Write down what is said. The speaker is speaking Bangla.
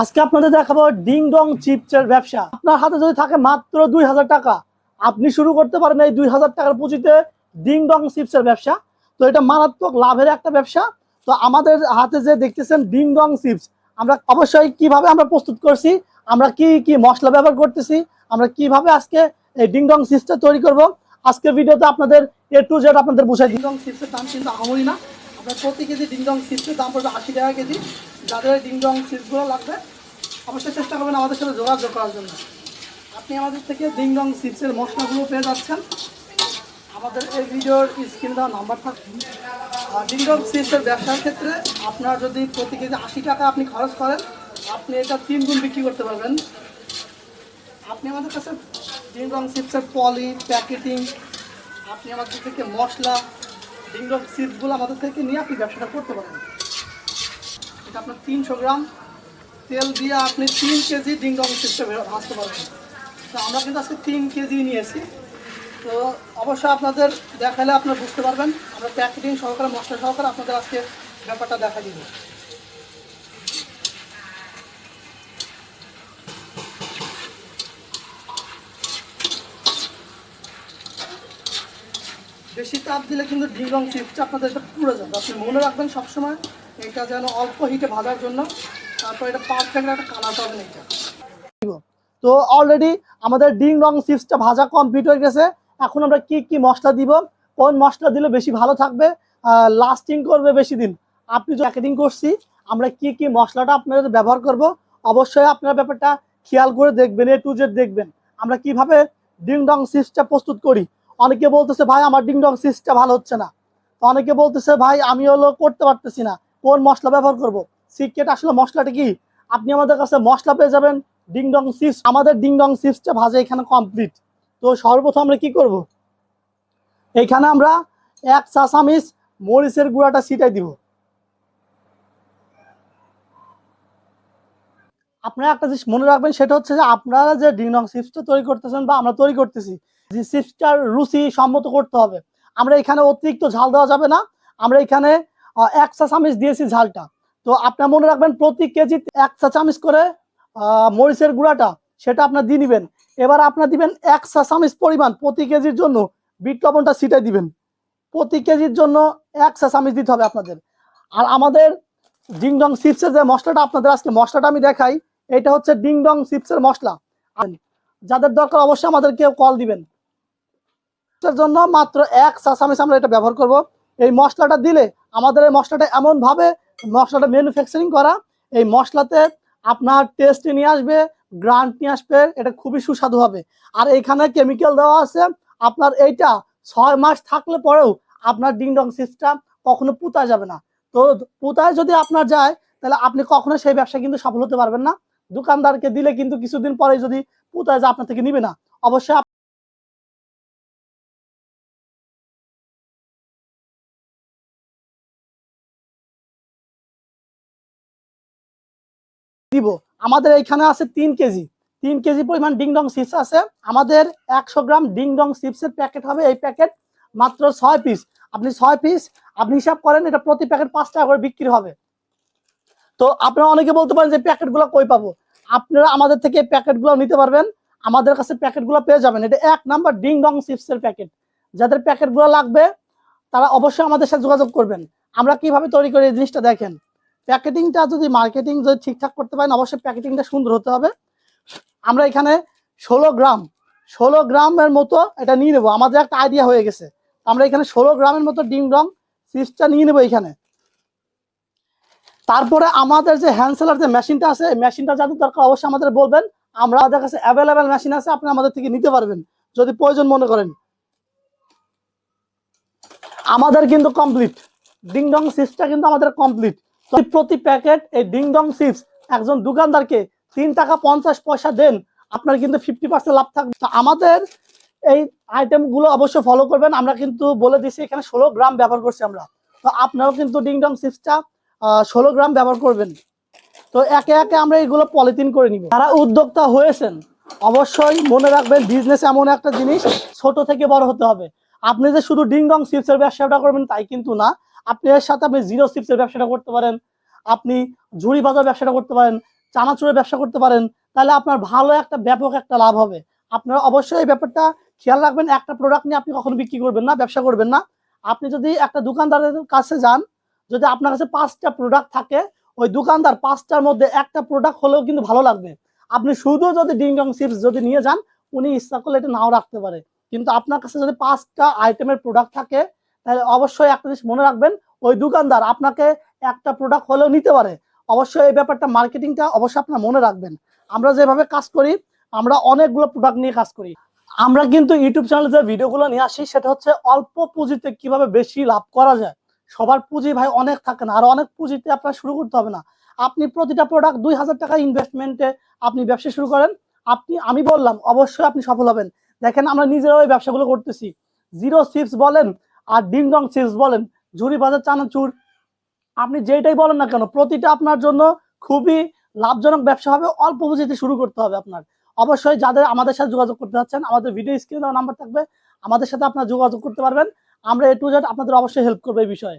আজকে আপনাদের দেখাবো ডিং ডং চিপসের ব্যবসা। আপনার হাতে যদি থাকে মাত্র দুই হাজার টাকা, আপনি শুরু করতে পারেন এই দুই হাজার টাকার পুঁজিতে ডিং ডং চিপসের ব্যবসা। তো এটা মারাত্মক লাভের একটা ব্যবসা। তো আমাদের হাতে যে দেখতেছেন ডিং ডং চিপস, আমরা অবশ্যই কীভাবে আমরা প্রস্তুত করছি, আমরা কি কি মশলা ব্যবহার করতেছি, আমরা কীভাবে আজকে এই ডিং ডং চিপসটা তৈরি করব, আজকের ভিডিওতে আপনাদের এ টু জেড আপনাদের বুঝাই ডিং ডং চিপসের দাম কিন্তু আহামরি না। আপনার প্রতি কেজি ডিং ডং চিপসের দাম পড়বে আশি টাকা কেজি। যাদের ডিং ডং চিপসগুলো লাগবে, অবশ্যই চেষ্টা করবেন আমাদের সাথে যোগাযোগ করার জন্য। আপনি আমাদের থেকে ডিং ডং চিপসের মশলাগুলো পেয়ে যাচ্ছেন। আমাদের এই ভিডিওর স্ক্রিনে দেওয়া নাম্বার থাকবে আর ডিং ডং ব্যবসার ক্ষেত্রে আপনার যদি প্রতি কেজি আশি টাকা আপনি খরচ করেন, আপনি এটা তিন গুণ বিক্রি করতে পারবেন। আপনি আমাদের কাছে ডিং ডং চিপসের পলি, প্যাকেটিং, আপনি আমাদের থেকে মশলা ডিং সিডসগুলো আমাদের থেকে নিয়ে আপনি ব্যবসাটা করতে পারেন। এটা আপনার তিনশো গ্রাম। তেল দিয়ে আপনি তিন কেজি ডিং সিডসটা আসতে পারবেন। তো আমরা কিন্তু আজকে তিন কেজি নিয়েছি। তো অবশ্যই আপনাদের দেখালে আপনারা বুঝতে পারবেন। আমরা প্যাকেটিং সহকারে, মশলা সহকারে আপনাদের আজকে ব্যাপারটা দেখা দিব। বেশি তাপ দিলে কিন্তু ডিম রং চিপসটা আপনাদের এটা পুড়ে যাবে। আপনি মনে রাখবেন সবসময় এটা যেন অল্প হিটে ভাজার জন্য। তারপর এটা পারফেক্ট একটা কালার পাবেন এটা। তো অলরেডি আমাদের ডিং রং চিপসটা ভাজা কমপ্লিট হয়ে গেছে। এখন আমরা কি কি মশলা দিব, কোন মশলা দিলে বেশি ভালো থাকবে লাস্টিং করবে বেশি দিন, আপনি যে প্যাকেটিং করছি, আমরা কি কি মশলাটা আপনাদের ব্যবহার করব, অবশ্যই আপনারা ব্যাপারটা খেয়াল করে দেখবেন এ টু জেড দেখবেন। আমরা কীভাবে ডিং ডং চিপসটা প্রস্তুত করি অনেকে বলতেছে, ভাই, আমার ডিং ডং সিসটা ভালো হচ্ছে না। অনেকে বলতেছে, ভাই, আমি হলো করতে পারতেছি না। কোন মশলা ব্যবহার করব? সিক্রেট আসলে মশলাটা কি? আপনি আমাদের কাছে মশলা পেয়ে যাবেন। ডিং ডং চিপস আমাদের ডিং ডং চিপসটা ভাজা এখানে কমপ্লিট তো সর্বপ্রথম আমরা কি করব? এখানে আমরা এক চা চামিচ মরিচের গুঁড়াটা ছিটাই দিব। আপনারা একটা জিনিস মনে রাখবেন, সেটা হচ্ছে যে আপনারা যে ডিং ডং চিপসটা তৈরি করতেছেন বা আমরা তৈরি করতেছি, যে চিপসটার রুচি সম্মত করতে হবে। আমরা এখানে অতিরিক্ত ঝাল দেওয়া যাবে না, আমরা এখানে এক চা চামিচ দিয়েছি ঝালটা। তো আপনার মনে রাখবেন, প্রতি কেজি এক চা চামিচ করে মরিচের গুঁড়াটা, সেটা আপনার দিয়ে নেবেন। এবার আপনার দিবেন এক চা চামিচ পরিমাণ প্রতি কেজির জন্য বিট লবণটা ছিটাই দিবেন। প্রতি কেজির জন্য এক চা চামিচ দিতে হবে আপনাদের। আর আমাদের ডিং ডং চিপসের যে মশলাটা আপনাদের আজকে মশলাটা আমি দেখাই এটা হচ্ছে ডিং ডং চিপসের মশলা। যাদের দরকার অবশ্যই আমাদেরকে কল দিবেন। জন্য মাত্র এক চা আমরা এটা ব্যবহার করব। এই মশলাটা দিলে আমাদের এই মশলাটা এমন ভাবে মশলাটা ম্যানুফ্যাকচারিং করা, এই মশলাতে আপনার টেস্ট নিয়ে আসবে, গ্রান্ট নিয়ে আসবে, এটা খুবই সুস্বাদু হবে। আর এখানে কেমিক্যাল দেওয়া আছে, আপনার এইটা ছয় মাস থাকলে পরেও আপনার ডিং ডং সিস্টেম কখনো পুতা যাবে না। তো পুতায় যদি আপনার যায়, তাহলে আপনি কখনো সেই ব্যবসা কিন্তু সফল হতে পারবেন না। দোকানদারকে দিলে কিন্তু কিছুদিন পরে যদি পুতায় যায়, আপনার থেকে নিবে না। অবশ্যই দিব। আমাদের এইখানে আছে তিন কেজি। তিন কেজি পরিমাণ ডিং ডং চিপস আছে। আমাদের একশো গ্রাম ডিং ডং চিপসের প্যাকেট হবে। এই প্যাকেট মাত্র ছয় পিস। আপনি ছয় পিস, আপনি হিসাব করেন, এটা প্রতি প্যাকেট পাঁচ টাকা করে বিক্রি হবে। তো আপনারা অনেকে বলতে পারেন যে প্যাকেটগুলো কই পাবো? আপনারা আমাদের থেকে প্যাকেটগুলো নিতে পারবেন। আমাদের কাছে প্যাকেটগুলো পেয়ে যাবেন। এটা এক নাম্বার ডিং ডং চিপসের প্যাকেট। যাদের প্যাকেটগুলো লাগবে, তারা অবশ্যই আমাদের সাথে যোগাযোগ করবেন। আমরা কীভাবে তৈরি করি এই জিনিসটা দেখেন। প্যাকেটিংটা যদি মার্কেটিং যদি ঠিকঠাক করতে পারেন, অবশ্যই প্যাকেটিংটা সুন্দর হতে হবে। আমরা এখানে ষোলো গ্রাম, ষোলো গ্রামের মতো এটা নিয়ে নেব। আমাদের একটা আইডিয়া হয়ে গেছে। আমরা এখানে ষোলো গ্রামের মতো ডিং ডং চিপসটা নিয়ে নেব এখানে। তারপরে আমাদের যে হ্যান্ডসেলার যে মেশিনটা আছে মেশিনটা যাদের দরকার অবশ্যই আমাদের বলবেন। আমরা আমাদের কাছে অ্যাভেলেবেল মেশিন আছে, আপনি আমাদের থেকে নিতে পারবেন, যদি প্রয়োজন মনে করেন। আমাদের কিন্তু কমপ্লিট ডিং ডং চিপসটা কিন্তু আমাদের কমপ্লিট প্রতি প্যাকেট এই ডিং ডং চিপস একজন দোকানদারকে তিন টাকা পঞ্চাশ পয়সা দেন, আপনার কিন্তু ফিফটি পার্সেন্ট লাভ থাকবে। আমাদের এই আইটেমগুলো অবশ্যই ফলো করবেন। আমরা কিন্তু বলে দিচ্ছি এখানে ষোলো গ্রাম ব্যবহার করছি আমরা। তো আপনারাও কিন্তু ডিং ডং চিপসটা ষোলো গ্রাম ব্যবহার করবেন। তো একে একে আমরা এগুলো পলিথিন করে নিব। যারা উদ্যোক্তা হয়েছেন, অবশ্যই মনে রাখবেন বিজনেস এমন একটা জিনিস, ছোট থেকে বড় হতে হবে। আপনি যে শুধু ডিং ডং চিপসের ব্যবসাটা করবেন, তাই কিন্তু না। আপনি এর সাথে আপনি জিরো চিপসের ব্যবসাটা করতে পারেন। আপনি ঝুড়ি বাজার ব্যবসাটা করতে পারেন, চানাচুরের ব্যবসা করতে পারেন। তাহলে আপনার ভালো একটা, ব্যাপক একটা লাভ হবে। আপনারা অবশ্যই এই ব্যাপারটা খেয়াল রাখবেন, একটা প্রোডাক্ট নিয়ে আপনি কখনো বিক্রি করবেন না, ব্যবসা করবেন না। আপনি যদি একটা দোকানদারের কাছে যান যদি আপনার কাছে পাঁচটা প্রোডাক্ট থাকে, ওই দোকানদার পাঁচটার মধ্যে একটা প্রোডাক্ট হলেও কিন্তু ভালো লাগবে। আপনি শুধু যদি ডিংডং চিপস যদি নিয়ে যান, উনি ইচ্ছা করলে এটা নাও রাখতে পারে। কিন্তু আপনার কাছে যদি পাঁচটা আইটেমের প্রোডাক্ট থাকে, তাহলে অবশ্যই একটা জিনিস মনে রাখবেন, ওই দোকানদার আপনাকে একটা প্রোডাক্ট হলেও নিতে পারে। অবশ্যই এই ব্যাপারটা মার্কেটিংটা অবশ্যই আপনার মনে রাখবেন। আমরা যেভাবে কাজ করি, আমরা অনেকগুলো প্রোডাক্ট নিয়ে কাজ করি। আমরা কিন্তু ইউটিউব চ্যানেলে যে ভিডিওগুলো নিয়ে আসি, সেটা হচ্ছে অল্প পুঁজিতে কীভাবে বেশি লাভ করা যায়। সবার পুঁজি ভাই অনেক থাকে না, আর অনেক পুঁজিতে আপনার শুরু করতে হবে না। আপনি প্রতিটা প্রোডাক্ট দুই হাজার টাকা ইনভেস্টমেন্টে আপনি ব্যবসা শুরু করেন। আপনি, আমি বললাম, অবশ্যই আপনি সফল হবেন। দেখেন আমরা নিজেরাও এই ব্যবসাগুলো করতেছি। জিরো চিপস বলেন আর ডিং ডং চিপস বলেন, ঝুড়ি বাজার চানাচুর। আপনি যেটাই বলেন না কেন, প্রতিটা আপনার জন্য খুবই লাভজনক ব্যবসা হবে, অল্প পুঁজিতে শুরু করতে হবে আপনার। অবশ্যই যাদের আমাদের সাথে যোগাযোগ করতে যাচ্ছেন আমাদের ভিডিও স্ক্রিনে দেওয়া নাম্বার থাকবে। আমাদের সাথে আপনারা যোগাযোগ করতে পারবেন। আমরা এ টু জেড আপনাদের অবশ্যই হেল্প করব এই বিষয়ে।